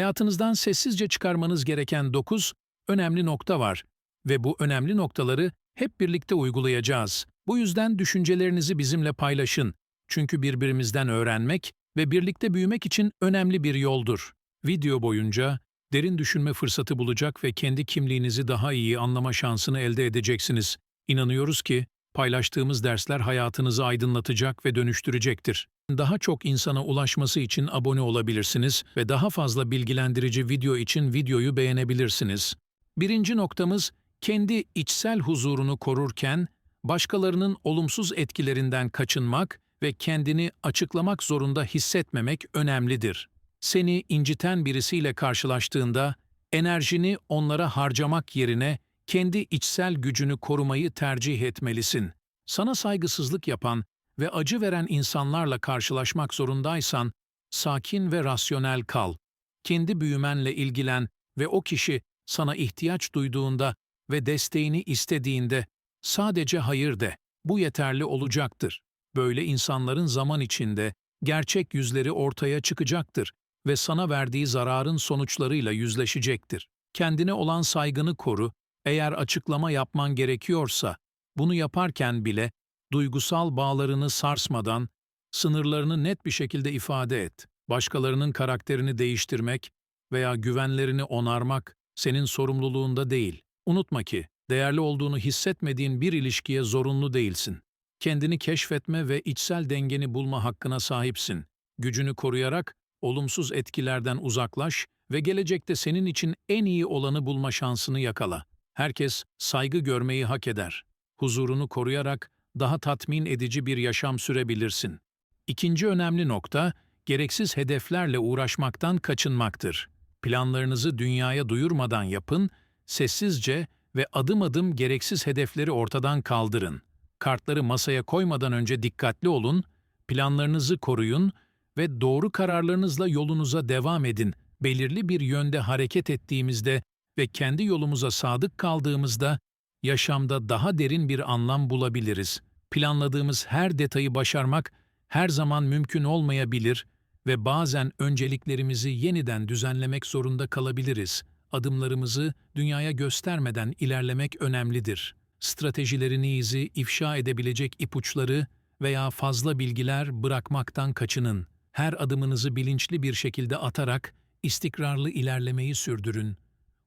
Hayatınızdan sessizce çıkarmanız gereken 9 önemli nokta var ve bu önemli noktaları hep birlikte uygulayacağız. Bu yüzden düşüncelerinizi bizimle paylaşın. Çünkü birbirimizden öğrenmek ve birlikte büyümek için önemli bir yoldur. Video boyunca derin düşünme fırsatı bulacak ve kendi kimliğinizi daha iyi anlama şansını elde edeceksiniz. İnanıyoruz ki paylaştığımız dersler hayatınızı aydınlatacak ve dönüştürecektir. Daha çok insana ulaşması için abone olabilirsiniz ve daha fazla bilgilendirici video için videoyu beğenebilirsiniz. Birinci noktamız, kendi içsel huzurunu korurken, başkalarının olumsuz etkilerinden kaçınmak ve kendini açıklamak zorunda hissetmemek önemlidir. Seni inciten birisiyle karşılaştığında, enerjini onlara harcamak yerine kendi içsel gücünü korumayı tercih etmelisin. Sana saygısızlık yapan ve acı veren insanlarla karşılaşmak zorundaysan, sakin ve rasyonel kal. Kendi büyümenle ilgilen ve o kişi sana ihtiyaç duyduğunda ve desteğini istediğinde sadece hayır de. Bu yeterli olacaktır. Böyle insanların zaman içinde gerçek yüzleri ortaya çıkacaktır ve sana verdiği zararın sonuçlarıyla yüzleşecektir. Kendine olan saygını koru, eğer açıklama yapman gerekiyorsa, bunu yaparken bile duygusal bağlarını sarsmadan, sınırlarını net bir şekilde ifade et. Başkalarının karakterini değiştirmek veya güvenlerini onarmak senin sorumluluğunda değil. Unutma ki, değerli olduğunu hissetmediğin bir ilişkiye zorunlu değilsin. Kendini keşfetme ve içsel dengeni bulma hakkına sahipsin. Gücünü koruyarak olumsuz etkilerden uzaklaş ve gelecekte senin için en iyi olanı bulma şansını yakala. Herkes saygı görmeyi hak eder. Huzurunu koruyarak daha tatmin edici bir yaşam sürebilirsin. İkinci önemli nokta, gereksiz hedeflerle uğraşmaktan kaçınmaktır. Planlarınızı dünyaya duyurmadan yapın, sessizce ve adım adım gereksiz hedefleri ortadan kaldırın. Kartları masaya koymadan önce dikkatli olun, planlarınızı koruyun ve doğru kararlarınızla yolunuza devam edin. Belirli bir yönde hareket ettiğimizde ve kendi yolumuza sadık kaldığımızda yaşamda daha derin bir anlam bulabiliriz. Planladığımız her detayı başarmak her zaman mümkün olmayabilir ve bazen önceliklerimizi yeniden düzenlemek zorunda kalabiliriz. Adımlarımızı dünyaya göstermeden ilerlemek önemlidir. Stratejilerinizi ifşa edebilecek ipuçları veya fazla bilgiler bırakmaktan kaçının. Her adımınızı bilinçli bir şekilde atarak istikrarlı ilerlemeyi sürdürün.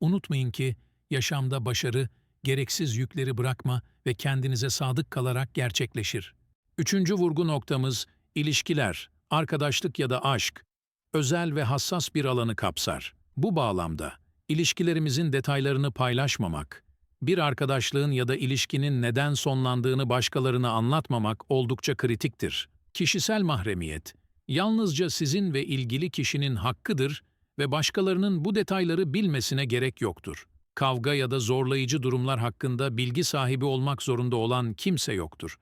Unutmayın ki yaşamda başarı gereksiz yükleri bırakma ve kendinize sadık kalarak gerçekleşir. Üçüncü vurgu noktamız ilişkiler, arkadaşlık ya da aşk, özel ve hassas bir alanı kapsar. Bu bağlamda ilişkilerimizin detaylarını paylaşmamak, bir arkadaşlığın ya da ilişkinin neden sonlandığını başkalarına anlatmamak oldukça kritiktir. Kişisel mahremiyet, yalnızca sizin ve ilgili kişinin hakkıdır ve başkalarının bu detayları bilmesine gerek yoktur. Kavga ya da zorlayıcı durumlar hakkında bilgi sahibi olmak zorunda olan kimse yoktur.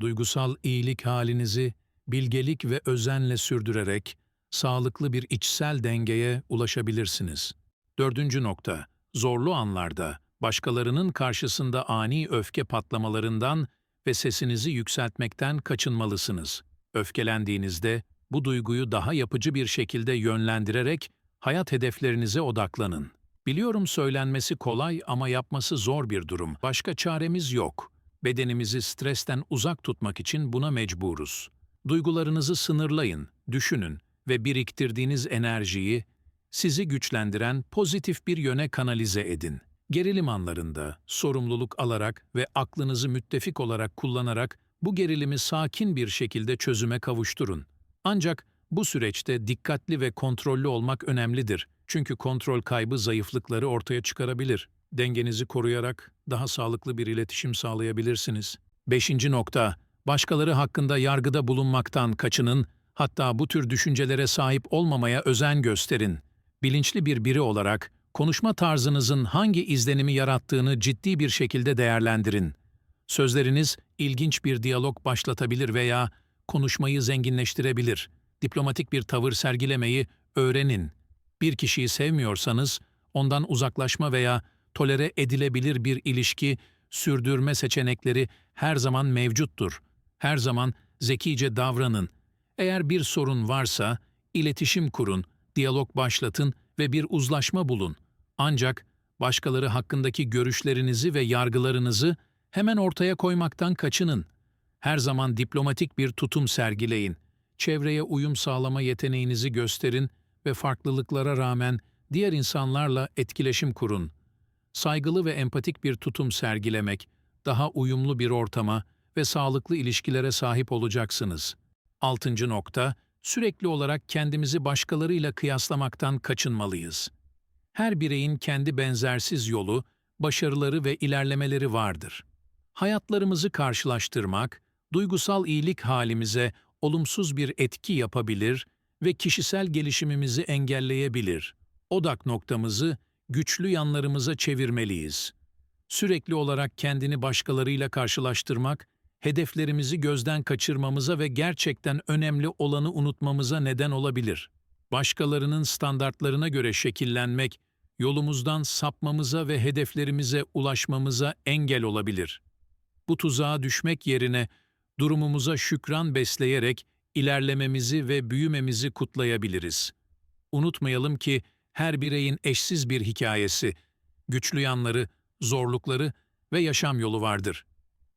Duygusal iyilik halinizi bilgelik ve özenle sürdürerek sağlıklı bir içsel dengeye ulaşabilirsiniz. Dördüncü nokta, zorlu anlarda başkalarının karşısında ani öfke patlamalarından ve sesinizi yükseltmekten kaçınmalısınız. Öfkelendiğinizde bu duyguyu daha yapıcı bir şekilde yönlendirerek hayat hedeflerinize odaklanın. Biliyorum söylenmesi kolay ama yapması zor bir durum. Başka çaremiz yok. Bedenimizi stresten uzak tutmak için buna mecburuz. Duygularınızı sınırlayın, düşünün ve biriktirdiğiniz enerjiyi sizi güçlendiren pozitif bir yöne kanalize edin. Gerilim anlarında sorumluluk alarak ve aklınızı müttefik olarak kullanarak bu gerilimi sakin bir şekilde çözüme kavuşturun. Ancak bu süreçte dikkatli ve kontrollü olmak önemlidir. Çünkü kontrol kaybı zayıflıkları ortaya çıkarabilir. Dengenizi koruyarak daha sağlıklı bir iletişim sağlayabilirsiniz. Beşinci nokta, başkaları hakkında yargıda bulunmaktan kaçının, hatta bu tür düşüncelere sahip olmamaya özen gösterin. Bilinçli bir biri olarak, konuşma tarzınızın hangi izlenimi yarattığını ciddi bir şekilde değerlendirin. Sözleriniz ilginç bir diyalog başlatabilir veya konuşmayı zenginleştirebilir. Diplomatik bir tavır sergilemeyi öğrenin. Bir kişiyi sevmiyorsanız, ondan uzaklaşma veya tolere edilebilir bir ilişki sürdürme seçenekleri her zaman mevcuttur. Her zaman zekice davranın. Eğer bir sorun varsa, iletişim kurun, diyalog başlatın ve bir uzlaşma bulun. Ancak başkaları hakkındaki görüşlerinizi ve yargılarınızı hemen ortaya koymaktan kaçının. Her zaman diplomatik bir tutum sergileyin. Çevreye uyum sağlama yeteneğinizi gösterin ve farklılıklara rağmen diğer insanlarla etkileşim kurun. Saygılı ve empatik bir tutum sergilemek, daha uyumlu bir ortama ve sağlıklı ilişkilere sahip olacaksınız. Altıncı nokta, sürekli olarak kendimizi başkalarıyla kıyaslamaktan kaçınmalıyız. Her bireyin kendi benzersiz yolu, başarıları ve ilerlemeleri vardır. Hayatlarımızı karşılaştırmak, duygusal iyilik halimize olumsuz bir etki yapabilir ve kişisel gelişimimizi engelleyebilir. Odak noktamızı güçlü yanlarımıza çevirmeliyiz. Sürekli olarak kendini başkalarıyla karşılaştırmak, hedeflerimizi gözden kaçırmamıza ve gerçekten önemli olanı unutmamıza neden olabilir. Başkalarının standartlarına göre şekillenmek, yolumuzdan sapmamıza ve hedeflerimize ulaşmamıza engel olabilir. Bu tuzağa düşmek yerine durumumuza şükran besleyerek ilerlememizi ve büyümemizi kutlayabiliriz. Unutmayalım ki her bireyin eşsiz bir hikayesi, güçlü yanları, zorlukları ve yaşam yolu vardır.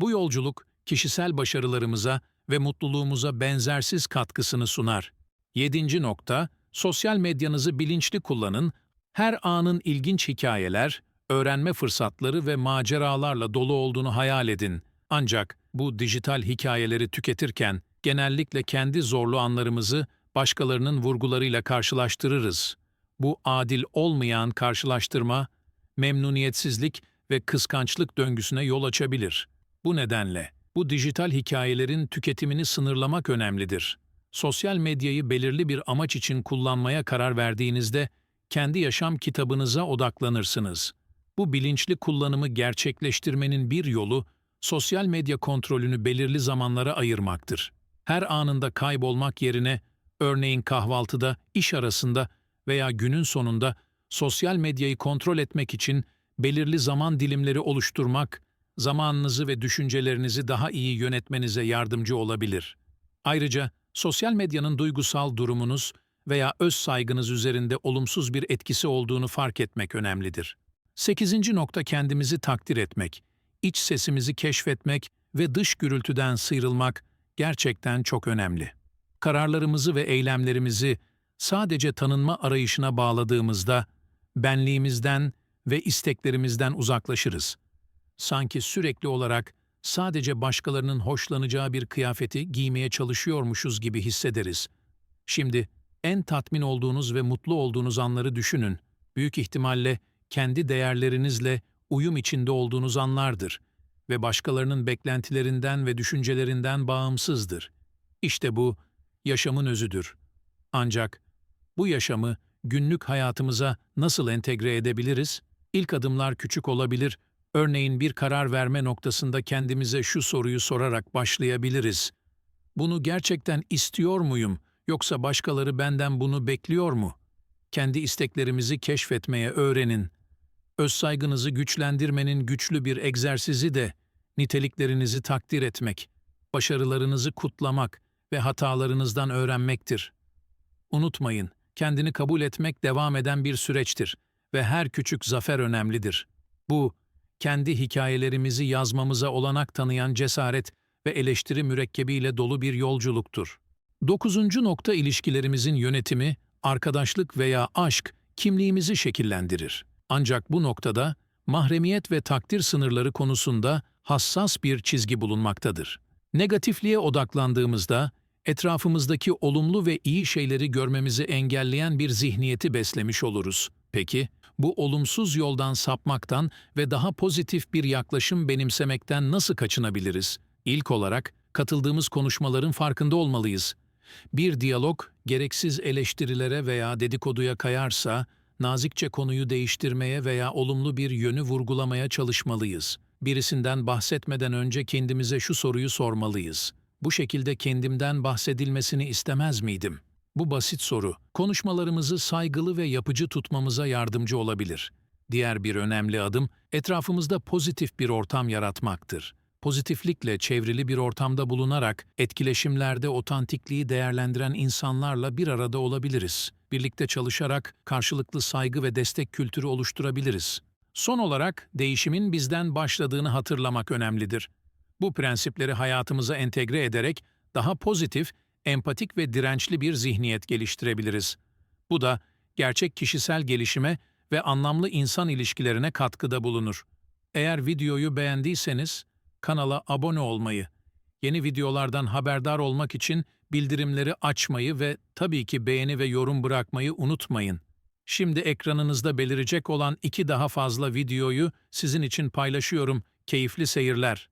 Bu yolculuk kişisel başarılarımıza ve mutluluğumuza benzersiz katkısını sunar. 7. nokta, sosyal medyanızı bilinçli kullanın, her anın ilginç hikayeler, öğrenme fırsatları ve maceralarla dolu olduğunu hayal edin. Ancak bu dijital hikayeleri tüketirken genellikle kendi zorlu anlarımızı başkalarının vurgularıyla karşılaştırırız. Bu adil olmayan karşılaştırma, memnuniyetsizlik ve kıskançlık döngüsüne yol açabilir. Bu nedenle bu dijital hikayelerin tüketimini sınırlamak önemlidir. Sosyal medyayı belirli bir amaç için kullanmaya karar verdiğinizde kendi yaşam kitabınıza odaklanırsınız. Bu bilinçli kullanımı gerçekleştirmenin bir yolu sosyal medya kontrolünü belirli zamanlara ayırmaktır. Her anında kaybolmak yerine örneğin kahvaltıda, iş arasında veya günün sonunda sosyal medyayı kontrol etmek için belirli zaman dilimleri oluşturmak, zamanınızı ve düşüncelerinizi daha iyi yönetmenize yardımcı olabilir. Ayrıca sosyal medyanın duygusal durumunuz veya öz saygınız üzerinde olumsuz bir etkisi olduğunu fark etmek önemlidir. 8. nokta kendimizi takdir etmek, iç sesimizi keşfetmek ve dış gürültüden sıyrılmak gerçekten çok önemli. Kararlarımızı ve eylemlerimizi sadece tanınma arayışına bağladığımızda benliğimizden ve isteklerimizden uzaklaşırız. Sanki sürekli olarak sadece başkalarının hoşlanacağı bir kıyafeti giymeye çalışıyormuşuz gibi hissederiz. Şimdi en tatmin olduğunuz ve mutlu olduğunuz anları düşünün. Büyük ihtimalle kendi değerlerinizle uyum içinde olduğunuz anlardır ve başkalarının beklentilerinden ve düşüncelerinden bağımsızdır. İşte bu yaşamın özüdür. Ancak bu yaşamı günlük hayatımıza nasıl entegre edebiliriz? İlk adımlar küçük olabilir. Örneğin bir karar verme noktasında kendimize şu soruyu sorarak başlayabiliriz. Bunu gerçekten istiyor muyum yoksa başkaları benden bunu bekliyor mu? Kendi isteklerimizi keşfetmeye öğrenin. Öz saygınızı güçlendirmenin güçlü bir egzersizi de niteliklerinizi takdir etmek, başarılarınızı kutlamak ve hatalarınızdan öğrenmektir. Unutmayın, kendini kabul etmek devam eden bir süreçtir ve her küçük zafer önemlidir. Bu, kendi hikayelerimizi yazmamıza olanak tanıyan cesaret ve eleştiri mürekkebiyle dolu bir yolculuktur. Dokuzuncu nokta ilişkilerimizin yönetimi, arkadaşlık veya aşk kimliğimizi şekillendirir. Ancak bu noktada mahremiyet ve takdir sınırları konusunda hassas bir çizgi bulunmaktadır. Negatifliğe odaklandığımızda etrafımızdaki olumlu ve iyi şeyleri görmemizi engelleyen bir zihniyeti beslemiş oluruz. Peki, bu olumsuz yoldan sapmaktan ve daha pozitif bir yaklaşım benimsemekten nasıl kaçınabiliriz? İlk olarak, katıldığımız konuşmaların farkında olmalıyız. Bir diyalog, gereksiz eleştirilere veya dedikoduya kayarsa, nazikçe konuyu değiştirmeye veya olumlu bir yönü vurgulamaya çalışmalıyız. Birisinden bahsetmeden önce kendimize şu soruyu sormalıyız. Bu şekilde kendimden bahsedilmesini istemez miydim? Bu basit soru, konuşmalarımızı saygılı ve yapıcı tutmamıza yardımcı olabilir. Diğer bir önemli adım, etrafımızda pozitif bir ortam yaratmaktır. Pozitiflikle çevrili bir ortamda bulunarak etkileşimlerde otantikliği değerlendiren insanlarla bir arada olabiliriz. Birlikte çalışarak karşılıklı saygı ve destek kültürü oluşturabiliriz. Son olarak değişimin bizden başladığını hatırlamak önemlidir. Bu prensipleri hayatımıza entegre ederek daha pozitif, empatik ve dirençli bir zihniyet geliştirebiliriz. Bu da gerçek kişisel gelişime ve anlamlı insan ilişkilerine katkıda bulunur. Eğer videoyu beğendiyseniz kanala abone olmayı, yeni videolardan haberdar olmak için bildirimleri açmayı ve tabii ki beğeni ve yorum bırakmayı unutmayın. Şimdi ekranınızda belirecek olan iki daha fazla videoyu sizin için paylaşıyorum. Keyifli seyirler.